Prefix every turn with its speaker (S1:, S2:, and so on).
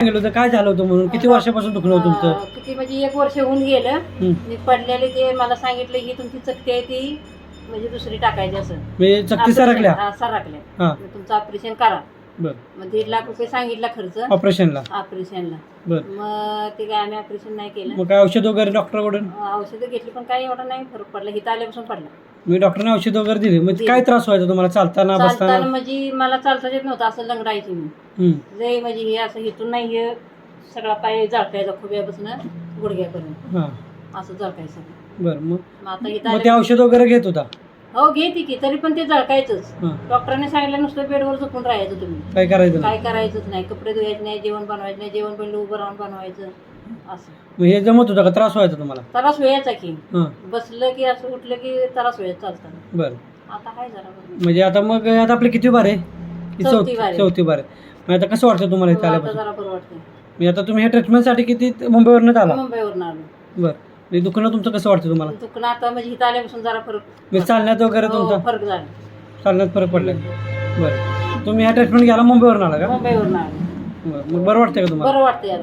S1: सांगितलं होतं काय झालं होतं म्हणून? किती वर्षापासून दुखणं होतं तुमचं?
S2: अं, किती म्हणजे एक वर्ष होऊन गेलं.
S1: हं.
S2: मी पडलेले ते मला सांगितलं ही तुमची चकती आहे ती म्हणजे दुसरी टाकायची असं.
S1: म्हणजे चक्की
S2: Operation-
S1: सरकल्या?
S2: हा, सरकल्या.
S1: हा.
S2: मग तुमचं ऑपरेशन करा.
S1: बर.
S2: मग दीड लाख रुपये सांगितला खर्च.
S1: ऑपरेशनला?
S2: ऑपरेशनला.
S1: बर.
S2: मग ते काय आम्ही ऑपरेशन नाही केलं.
S1: मग काय औषध वगैरे डॉक्टरकडून
S2: औषधं घेतली पण काही एवढा नाही फरक पडला. हिथं आल्यापासून पडला.
S1: मी डॉक्टरने औषध वगैरे दिली. म्हणजे काय त्रास व्हायचा तुम्हाला? चालताना
S2: चालताना
S1: बसताना?
S2: म्हणजे मला चालताच येत नव्हतं. असं लंगडायची मी
S1: हम्म.
S2: लय म्हणजे हे असं इथून नाही हे सगळा पाय जळकायचा खुब्यापासून गुडघ्यापर्यंत.
S1: हा.
S2: असं जळकायचं
S1: बर मग?
S2: मग आता इथं
S1: मग ते औषध वगैरे घेत होता?
S2: हो घेते की. तरी पण ते जळकायचंच
S1: हा.
S2: डॉक्टरांनी सांगितलं नुसतं बेडवर झोपून राहायचं तुम्ही.
S1: काय करायचं? नाही
S2: काय करायचंच नाही. कपडे धुवायचे नाही जेवण बनवायचं नाही. जेवण बनलं उभं राहून बनवायचं. असं.
S1: मग हे जमत होतं का? त्रास व्हायचा तुम्हाला?
S2: त्रास व्हायचा की.
S1: हां.
S2: बसलं की असं उठलं की त्रास व्हायचा चालताना.
S1: बरं.
S2: आता काय जरा बरं.
S1: म्हणजे आता मग आता आपली किती बार आहे? ही
S2: चौथी
S1: चौथी
S2: बार आहे.
S1: चौथी बार आहे. मग आता कसं वाटतं तुम्हाला इथे
S2: आता
S1: आल्यापासून?
S2: जरा बरं वाटतं
S1: म्हणजे आता तुम्ही ह्या ट्रीटमेंटसाठी किती मुंबईवरनं आला?
S2: मुंबईवरून आलो.
S1: बरं. म्हणजे दुखणं तुमचं कसं वाटतं तुम्हाला?
S2: दुखणं आता म्हणजे इथं आल्यापासून जरा फरक
S1: म्हणजे चालण्यात वगैरे
S2: हो,
S1: तुमचा?
S2: फरक झाला.
S1: चालण्यात फरक पडलाय. बरं. तुम्ही ह्या ट्रीटमेंट घ्यायला मुंबईवरून आला का?
S2: मुंबईवरून आलो.
S1: बरं. मग बरं वाटतंय का तुम्हाला?
S2: बरं वाटतं याला